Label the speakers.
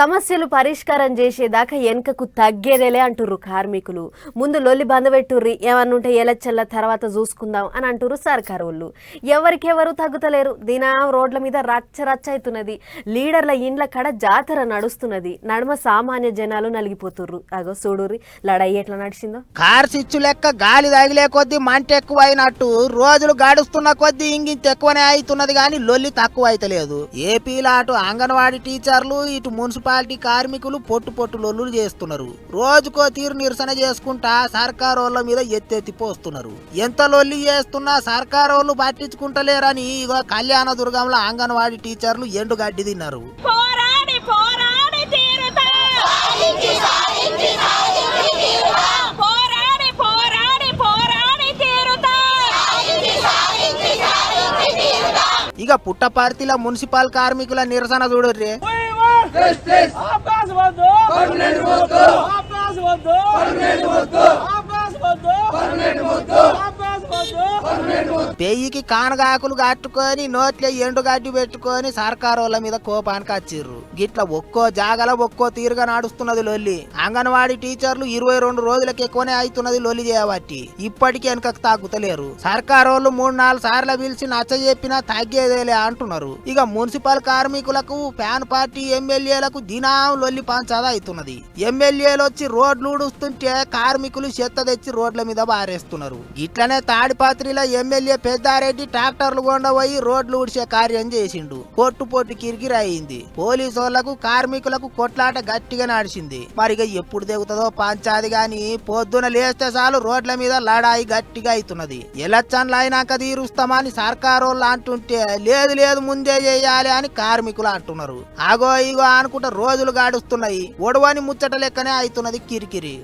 Speaker 1: సమస్యలు పరిష్కారం చేసేదాకా వెనుకకు తగ్గేదేలే అంటుర్రు కార్మికులు. ముందు లొల్లి బందబెట్టుర్రి ఏమన్నుంటే ఎలచ్చల్ల తర్వాత చూసుకుందాం అని అంటుర్రు సర్కారు వాళ్ళు ఎవరికెవరు తగ్గుతలేరు. దినం రోడ్ల మీద రచ్చ రచ్చ అవుతున్నది. లీడర్ల ఇండ్ల కడ జాతర నడుస్తున్నది. నడుమ సామాన్య జనాలు నలిగిపోతుర్రు. అగో చూడుర్రి లడాయి ఎట్లా నడిచిందో?
Speaker 2: కార్ సిచ్చు లెక్క గాలి తగిలే కొద్దీ మంట ఎక్కువ అయినట్టు రోజులు గడుస్తున్న కొద్దీ ఇంగింత ఎక్కువనే అవుతున్నది కానీ లొల్లి తక్కువ అయితలేదు. ఏపీలో అటు అంగన్వాడీ టీచర్లు ఇటు మున్సిపాలిటీ కార్మికులు పొట్టు పొట్టు లొల్లులు చేస్తున్నారు. రోజుకో తీరు నిరసన చేసుకుంటా సర్కారు వాళ్ళ మీద ఎత్తెత్తి పోస్తున్నారు. ఎంత లొల్లి చేస్తున్నా సర్కారు వాళ్ళు పట్టించుకుంటలేరని ఇగో కళ్యాణ దుర్గంలో అంగన్వాడీ టీచర్లు ఎండు గడ్డి తిన్నారు ఇక పుట్టపర్తిల మున్సిపల్ కార్మికుల నిరసన చూడుర్రి
Speaker 3: ఆకాశ వద్దు ఆకాశ వద్దు ఆకాశ వద్దు ఆకాశ వద్దు
Speaker 2: పెయ్యికి కానగాకులు కట్టుకొని నోట్లో ఎండు పెట్టుకొని సర్కారోళ్ళ మీద కోపానికి వచ్చిర్రు. గిట్ల ఒక్కో జాగల ఒక్కో తీరుగా నడుస్తున్నది లొల్లి. అంగన్వాడీ టీచర్లు ఇరవై రెండు రోజులకి ఎక్కువనే అవుతున్నది లొల్లి చేయబట్టి ఇప్పటికీ వెనకకు తాగుతలేరు. సర్కారోళ్ళు మూడు నాలుగు సార్లు పిలిచి నచ్చ చెప్పినా తగ్గేదేలే అంటున్నారు. ఇక మున్సిపల్ కార్మికులకు ఫ్యాన్ పార్టీ ఎమ్మెల్యేలకు దినాం లొల్లి పంచాదా అవుతున్నది ఎమ్మెల్యేలు వచ్చి రోడ్లు ఊడుస్తుంటే కార్మికులు చెత్త తెచ్చి రోడ్ల మీద బారేస్తున్నారు. ఇట్లనే తాడిపాత్రిలో ఎమ్మెల్యే పెద్దారెడ్డి ట్రాక్టర్లు కొండపోయి రోడ్లు ఉడిచే కార్యం చేసిండు. పొట్టు పొట్టు కిరికిరి అయింది పోలీసు వాళ్ళకు కార్మికులకు కొట్లాట గట్టిగా నడిచింది. మరిగ ఎప్పుడు దిగుతుందో పంచాది గాని పొద్దున లేస్తే చాలు రోడ్ల మీద లడాయి గట్టిగా అవుతున్నది. ఎలక్షన్లు అయినాక తీరుస్తామని సర్కారోళ్ళు వాళ్ళు అంటుంటే లేదు లేదు ముందే చేయాలి అని కార్మికులు అంటున్నారు. ఆగో ఇగో అనుకుంటా రోజులు గాడుస్తున్నాయి. ఒడవని ముచ్చట లెక్కనే అవుతున్నది కిరికిరి.